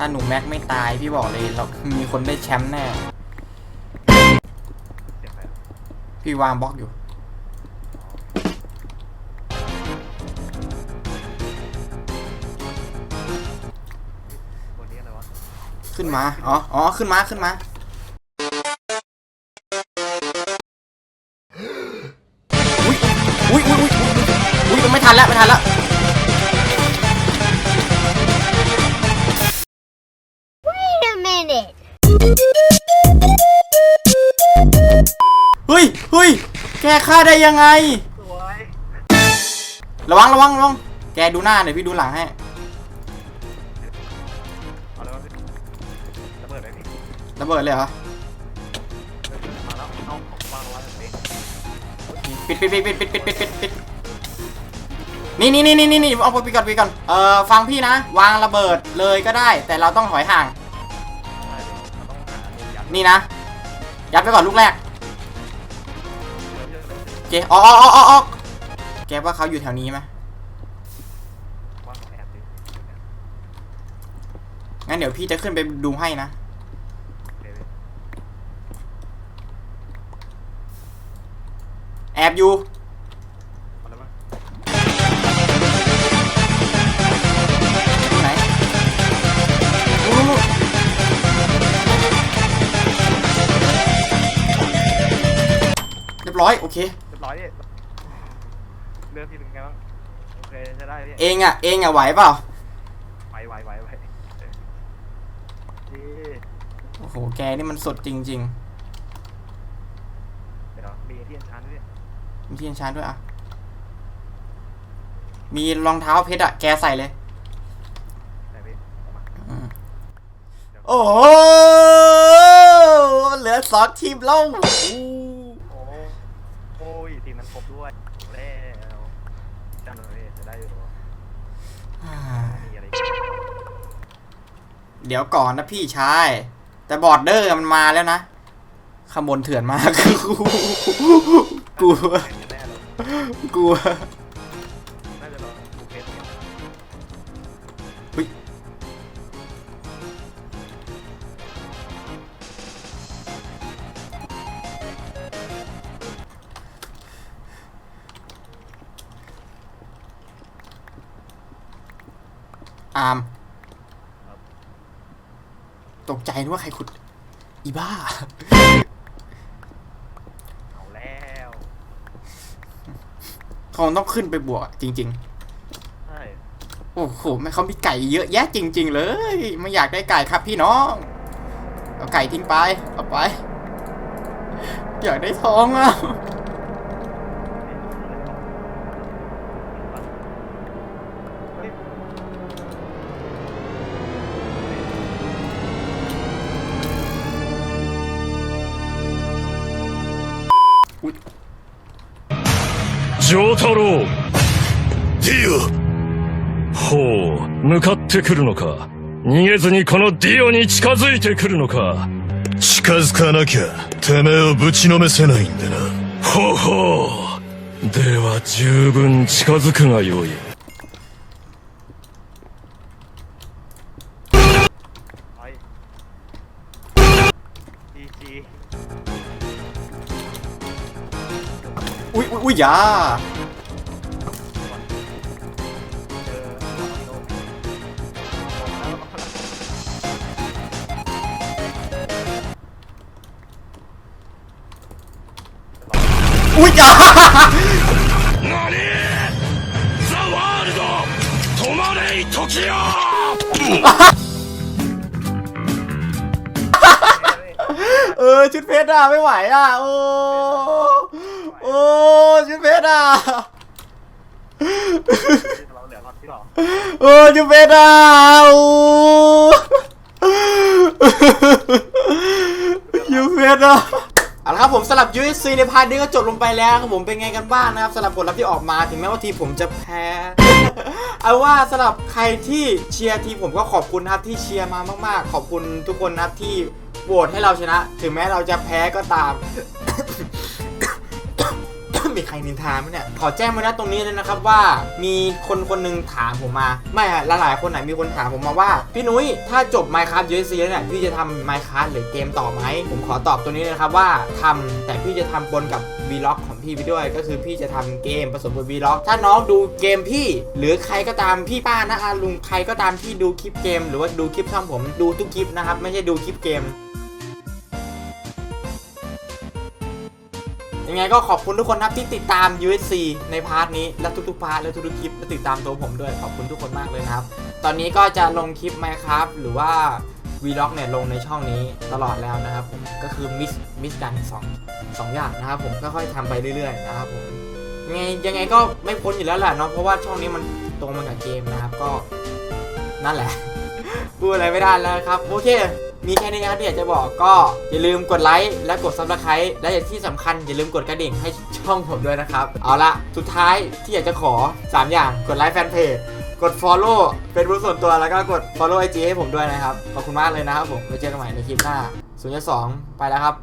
ถ้าหนูแม็กไม่ตายพี่บอกเลยเรามีคนได้แชมป์แน่เสียงใครอะพี่วางบล็อกอยู่วันนี้อะไรวะขึ้นมา อ๋อ อ๋อ ขึ้นมา ขึ้นมาอุ้ยอุ้ยอุ้ยอุ้ยอุ้ยไม่ทันแล้ว ไม่ทันแล้ว minute. เฮ้ยเฮ้ยแกฆ่าได้ยังไง สวยระวังระวังระวังแกดูหน้าเดี๋ยวพี่ดูหลังให้ เอาแล้วะพี่ระเบิดไหมพี่ระเบิดเลยเหรอเริ่มมาแล้วเอาของวางไว้ตรงนี้ปิดปิดปิดปิดปิดปิดปิดปิดปิดนี่นี่นี่นี่นี่นี่เอาไปก่อนไปก่อนเอ่อฟังพี่นะ วางระเบิดเลยก็ได้ แต่เราต้องถอยห่าง นี่นะ ยัดไปก่อนลูกแรกเยอะๆเลยโอเคออกออกออกออกแกว่าเขาอยู่แถวนี้ไหมงั้นเดี๋ยวพี่จะขึ้นไปดูให้นะ แอบอยู่ รียบร้อยโอเค เรียบร้อยพี่เรื่องพี่เป็นไงบ้างโอเคจะได้พี่เองอะเองอะไหวเปล่าไหวไหวไหวไหวดีโอ้โหแกนี่มันสดจริงเดี๋ยวมีที่อันชันด้วยๆมีที่เอนชานด้วยอะมีรองเท้าเพชรอะแกใส่เลยแต่พี่เอามาอืมโอ้โหเหลือสองทีมแล้วโอ้โอ้ยทีมนั้นครบด้วยแล้ว จำเลยจะได้อยู่มีอะไรเดี๋ยวก่อนนะพี่ชาย แต่บอร์ดเดอร์มันมาแล้วนะขบวนเถื่อนมาก กลัว แน่เลยกลัว อามตกใจนึกว่าใครขุด อีบ้า เอาแล้วเขาต้องขึ้นไปบวกอะจริง ใช่ๆ โอ้โหไม่เขามีไก่เยอะแยะจริง ๆ เลย ไม่อยากได้ไก่ครับพี่น้อง เอาไก่ทิ้งไป เอาไป อยากได้ทองอะ ジョータロウディオほう、向かってくるのか。逃げずにこのディオに近づいてくるのか。近づかなきゃ、てめえをぶちのめせないんでな。ほうほう。では十分近づくがよい。 อุ้ยอุ้ยย่าอุ้ยจ้าเออ ชุดเพชรอะ ไม่ไหวอะ โอ้ อ้ชุดเพชรอะเราเหลือรอดที่หรอโอ้ชุดเพชรอะโอ้ชุดเพชรอะเอาละครับผมสลับ USC ในพาร์ทนี้ก็จบลงไปแล้วครับผมเป็นไงกันบ้างนะครับสำหรับผลลัพธ์ที่ออกมาถึงแม้ว่าทีมผมจะแพ้ เอาว่าสำหรับใครที่เชียร์ทีมผมก็ขอบคุณนะครับที่เชียร์มามากๆ ขอบคุณทุกคนนะครับที่โหวตให้เราชนะ ถึงแม้เราจะแพ้ก็ตาม มีใครนินทาไหมเนี่ย ขอแจ้งมาณตรงนี้เลยนะครับว่า มีคนคนหนึ่งถามผมมา ไม่ฮะหลายๆคนไหนมีคนถามผมมาว่า พี่นุ้ย ถ้าจบ Minecraft USC แล้วเนี่ย พี่จะทำ Minecraft หรือเกมต่อไหม ผมขอตอบตัวนี้เลยนะครับว่าทำแต่พี่จะทำบนกับ Vlog ของพี่ไปด้วย ก็คือพี่จะทำเกมผสมกับ Vlog ถ้าน้องดูเกมพี่ หรือใครก็ตามพี่ป้านะอาลุงใครก็ตามที่ดูคลิปเกม หรือว่าดูคลิปช่องผมดูทุกคลิปนะครับไม่ใช่ดูคลิปเกม ยังไงก็ขอบคุณทุกคนนะครับที่ติดตาม USC ในพาร์ทนี้และทุกๆพาร์ทและทุกๆคลิปและติดตามตัวผมด้วยขอบคุณทุกคนมากเลยนะครับ ตอนนี้ก็จะลงคลิป Minecraft หรือว่า Vlog เนี่ยลงในช่องนี้ตลอดแล้วนะครับผมก็คือมิสมิสกันสองสองอย่างนะครับผมค่อยๆทำไปเรื่อยๆนะครับผมยังไงยังไงก็ไม่พ้นอยู่แล้วแหละเนาะเพราะว่าช่องนี้มันตรงมากับเกมนะครับก็นั่นแหละพูดอะไรไม่ได้แล้วครับโอเค มีแค่นี้นะครับที่อยากจะบอกก็อย่าลืมกดไลค์และกดซับสไครต์และที่สำคัญอย่าลืมกดกระดิ่งให้ช่องผมด้วยนะครับ เอาละสุดท้ายที่อยากจะขอ 3 อย่างกดไลค์แฟนเพจกด follow เป็นรู้ส่วนตัวแล้วก็กด follow IG ให้ผมด้วยนะครับ ขอบคุณมากเลยนะครับผมไว้เจอกันใหม่ในคลิปหน้า0 2ไปแล้วครับ